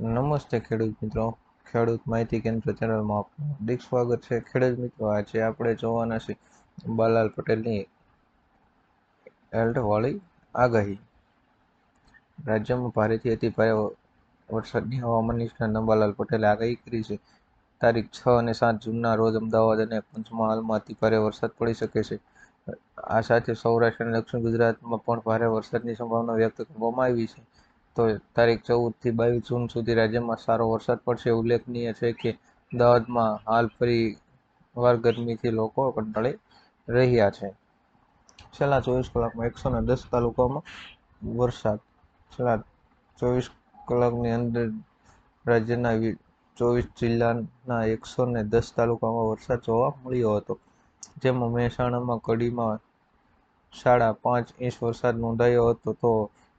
નમસ્તે ખેડૂત મિત્રો. ખેડૂત માહિતી કેન્દ્ર ચેનલમાં આપનું હાર્દિક સ્વાગત છે. ખેડૂત મિત્રો, આજે આપણે જોવાના છે બાલાલ પટેલની એલ્ટવાળી આગાહી. રાજ્યમાં ભારેથી અતિ ભારે વરસાદની હવામાન નિષ્ણાત નંબાલાલ પટેલે આગાહી કરી છે. તારીખ છ અને સાત જૂનના રોજ અમદાવાદ અને પંચમહાલમાં અતિ ભારે વરસાદ પડી શકે છે. આ સાથે સૌરાષ્ટ્ર અને દક્ષિણ ગુજરાતમાં પણ ભારે વરસાદની સંભાવના વ્યક્ત કરવામાં આવી છે. તો તારીખ ચૌદથી બાવીસ જૂન સુધી રાજ્યમાં સારો વરસાદ પડશે. ઉલ્લેખનીય છે કે અમદાવાદમાં હાલ ફરી વાર ગરમીથી લોકો કંટાળી રહ્યા છે. છેલ્લા ચોવીસ કલાકમાં એકસો ને દસ તાલુકામાં વરસાદ. છેલ્લા ચોવીસ કલાકની અંદર રાજ્યના ચોવીસ જિલ્લાના એકસો ને દસ તાલુકામાં વરસાદ જોવા મળ્યો હતો. જેમાં મહેસાણામાં કડીમાં સાડા પાંચ ઇંચ વરસાદ નોંધાયો હતો. તો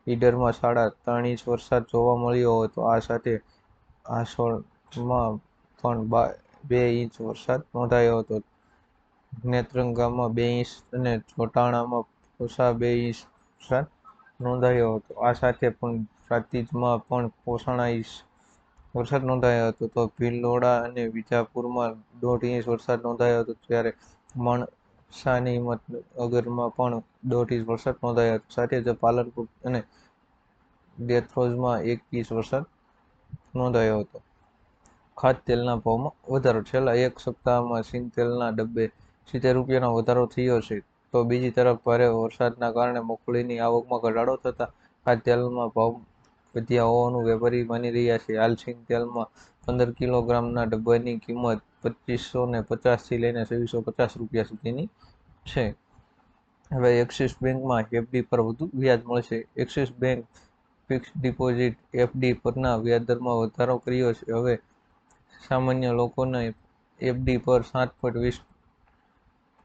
ઈડરમાં સાડા ત્રણ ઇંચ વરસાદ જોવા મળ્યો હતો આ સાથે આસોળમાં પણ બે ઇંચ વરસાદ નોંધાયો હતો. નેત્રંગામાં બે ઇંચ અને ચોટાણામાં પોસા બે ઇંચ વરસાદ નોંધાયો હતો. આ સાથે પણ પ્રાંતિજમાં પણ પોસાણા ઇંચ વરસાદ નોંધાયો હતો. તો ભીલોડા અને વિજાપુરમાં દોઢ ઇંચ વરસાદ નોંધાયો હતો. જ્યારે મણસાની હિંમતનગરમાં પણ દોઢ ઇંચ વરસાદ નોંધાયો. હતો સાથે જ પાલનપુર અને દેત્રોજમાં એક ઇંચ વરસાદ નોંધાયો હતો. ખાદ્ય તેલના ભાવમાં વધારો. છેલ્લા એક સપ્તાહમાં સિંગ તેલના ડબ્બે સિત્તેર રૂપિયાનો વધારો થયો છે. તો બીજી તરફ ભારે વરસાદના કારણે મગફળીની આવકમાં ઘટાડો થતાં ખાદ્ય તેલમાં ભાવ વધ્યા હોવાનું વેપારી માની રહ્યા છે. હાલ સિંગ તેલમાં પંદર કિલોગ્રામના ડબ્બાની કિંમત પચીસો ને પચાસથી લઈને છવ્વીસો પચાસ રૂપિયા સુધીની છે. હવે એક્સિસ બેંકમાં એફડી પર વધુ વ્યાજ મળશે. Axis bank fix deposit FD પરના વ્યાજદરમાં વધારો કર્યો છે. હવે સામાન્ય લોકોને એફડી પર સાત પોઈન્ટ વીસ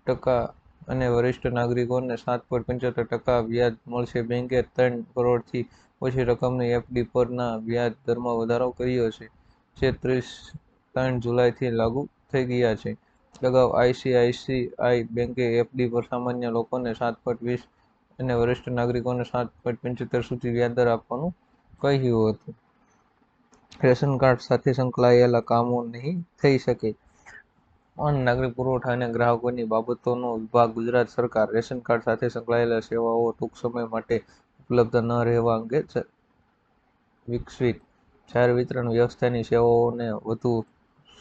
ટકા અને વરિષ્ઠ નાગરિકોને સાત પોઈન્ટ પંચોતેર ટકા વ્યાજ મળશે. બેંકે ત્રણ કરોડથી ઓછી રકમની એફડી પરના વ્યાજ દરમાં વધારો કર્યો છે, જે ત્રીસ ત્રણ જુલાઈથી લાગુ થઈ ગયા છે. અગાઉ આઈસીઆઈસીઆઈ બેંકે એફડી પર સામાન્ય લોકોને સાત પોઈન્ટ વીસ અને વરિષ્ઠ નાગરિકોને સાત પોઈન્ટ પંચોતેર સુધી વ્યાજદર આપવાનું કહ્યું હતું. રેશન કાર્ડ સાથે સંકળાયેલા કામો નહીં થઈ શકે. અન્ન નાગરિક પુરવઠા અને ગ્રાહકોની બાબતોનો વિભાગ ગુજરાત સરકાર રેશન કાર્ડ સાથે સંકળાયેલા સેવાઓ ટૂંક સમય માટે ઉપલબ્ધ ન રહેવા અંગે વિકસિત જાહેર વિતરણ વ્યવસ્થાની સેવાઓને વધુ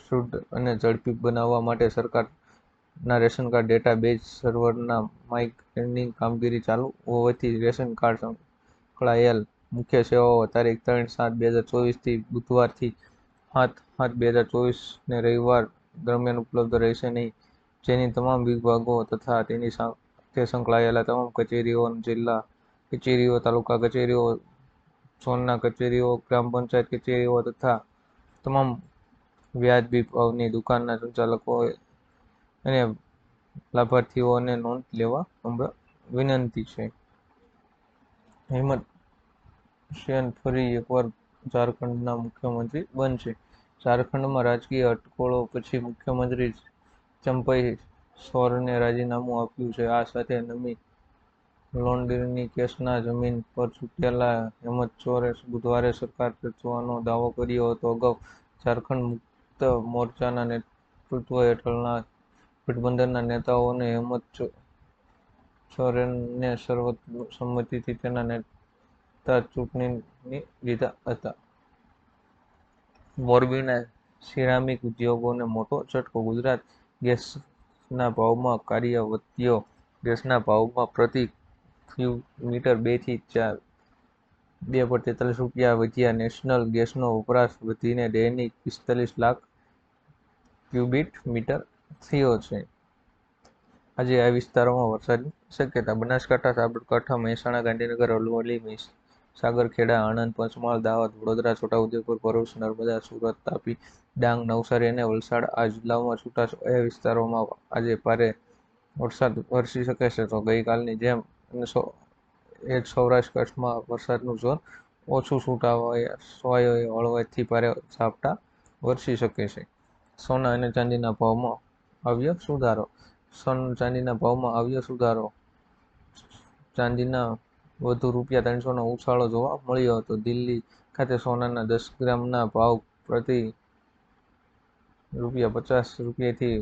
શુદ્ધ અને ઝડપી બનાવવા માટે સરકારના રેશન કાર્ડ ડેટા બેઝ સર્વરના માઇગ્રેનિંગ કામગીરી ચાલુ. હોવાથી રેશન કાર્ડ સંકળાયેલ મુખ્ય સેવાઓ તારીખ ત્રણ સાત બે હજાર ચોવીસથી બુધવારથી સાત સાત બે હજાર ચોવીસને રવિવાર દરમિયાન ઉપલબ્ધ રહેશે નહીં. જેની તમામ વિભાગો તથા તેની સાથે સંકળાયેલા તમામ કચેરીઓ, જિલ્લા કચેરીઓ, તાલુકા કચેરીઓ, ઝોનના કચેરીઓ, ગ્રામ પંચાયત કચેરીઓ તથા તમામ વ્યાજબી ભાવની દુકાનના સંચાલકો અને લાભાર્થીઓને નોંધ લેવા વિનંતી છે. હેમંત સેન ફરી એકવાર ઝારખંડના મુખ્યમંત્રી બનશે. ઝારખંડમાં રાજકીય અટકળો પછી મુખ્યમંત્રી ચંપઈ સોરને રાજીનામું આપ્યું છે. આ સાથે નમી લોન્ડરની કેસના જમીન પર છૂટેલા હેમંત ચોરે બુધવારે સરકાર રચવાનો દાવો કર્યો હતો. અગાઉ ઝારખંડ મુક્ત મોરચાના નેતૃત્વ હેઠળના ગઠબંધનના નેતાઓને હેમંત સોરેનને સર્વસંમતિથી તેના નેતા ચૂંટણી લીધા હતા. મોરબીના સિરામિક ઉદ્યોગોને મોટો ઝટકો ગુજરાત ગેસના ભાવમાં કાર્યવત્યો ગેસના ભાવમાં પ્રતિ ક્યુમીટર બેથી ચાર બે પોઈન્ટ તેતાલીસ રૂપિયા વધ્યા. નેશનલ ગેસનો વપરાશ વધીને દૈનિક પિસ્તાલીસ લાખ ક્યુબિક મીટર થયો છે. આજે આ વિસ્તારોમાં વરસાદની શક્યતા. બનાસકાંઠા, સાબરકાંઠા, મહેસાણા, ગાંધીનગર અરવલ્લી સાગરખેડા, આણંદ, પંચમહાલ, દાહોદ, વડોદરા, છોટાઉદેપુર, ભરૂચ, નર્મદા, સુરત, તાપી, ડાંગ, નવસારી અને વલસાડ આ જિલ્લાઓમાં છૂટાછવાયા વિસ્તારોમાં આજે ભારે વરસાદ વરસી શકે છે. તો ગઈકાલની જેમ એ જ સૌરાષ્ટ્ર કચ્છમાં વરસાદનું જોર ઓછું છૂટાછવાયો હળવાથી ભારે ઝાપટા વરસી શકે છે. સોના અને ચાંદીના ભાવમાં આવ્યો સુધારો. સોના ચાંદીના ભાવમાં આવ્યો સુધારો. ચાંદીના વધુ રૂપિયા ત્રણસોનો ઉછાળો જોવા મળ્યો હતો. દિલ્હી ખાતે સોનાના દસ ગ્રામના ભાવ પ્રતિ રૂપિયા પચાસ રૂપિયાથી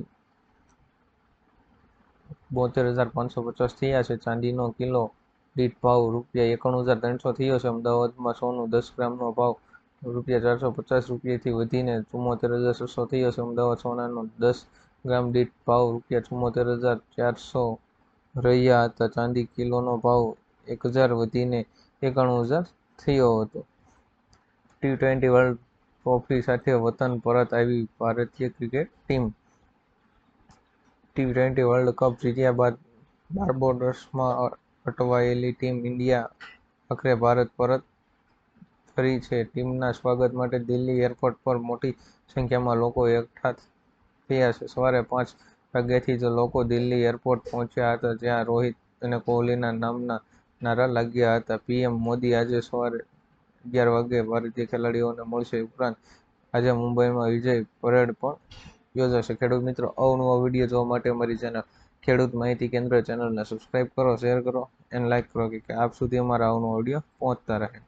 બોતેર હજાર પાંચસો પચાસ થયા છે. ચાંદીનો કિલો દીઠ ભાવ રૂપિયા એકાણું હજાર ત્રણસો થયો છે. અમદાવાદમાં સોનું દસ ગ્રામનો ભાવ રૂપિયા ચારસો પચાસ રૂપિયાથી વધીને ચુમ્મોતેર હજાર છસો થયો છે. અમદાવાદ સોનાનો દસ ગ્રામ દીઠ ભાવ રૂપિયા ચુમ્મોતેર હજાર ચારસો રહ્યા હતા. ચાંદી કિલોનો ભાવ એક હજાર વધીને એકાણું હજાર થયો હતો. ટી ટ્વેન્ટી વર્લ્ડ ટ્રોફી સાથે વતન પરત આવી ભારતીય cricket team T twenty world cup જીત્યા બાદ બાર્બોડોસમાં અટવાયેલી ટીમ ઇન્ડિયા આખરે ભારત પરત ફરી છે. ટીમના સ્વાગત માટે દિલ્હી એરપોર્ટ પર મોટી સંખ્યામાં લોકો એકઠા થયા છે. સવારે પાંચ વાગ્યાથી જ લોકો દિલ્હી એરપોર્ટ પહોંચ્યા હતા, જ્યાં રોહિત અને કોહલીના નામના નારા લાગ્યા હતા. પીએમ મોદી આજે સવારે અગિયાર વાગે ભારતીય ખેલાડીઓને મળશે. ઉપરાંત આજે મુંબઈમાં વિજય પરેડ પણ યોજાશે. ખેડૂત મિત્રો અવનવા વીડિયો જોવા માટે અમારી ચેનલ ખેડૂત માહિતી કેન્દ્ર ચેનલને સબસ્ક્રાઈબ કરો શેર કરો એન્ડ લાઇક કરો કે આપ સુધી અમારા આવનો ઓડિયો પહોંચતા રહે.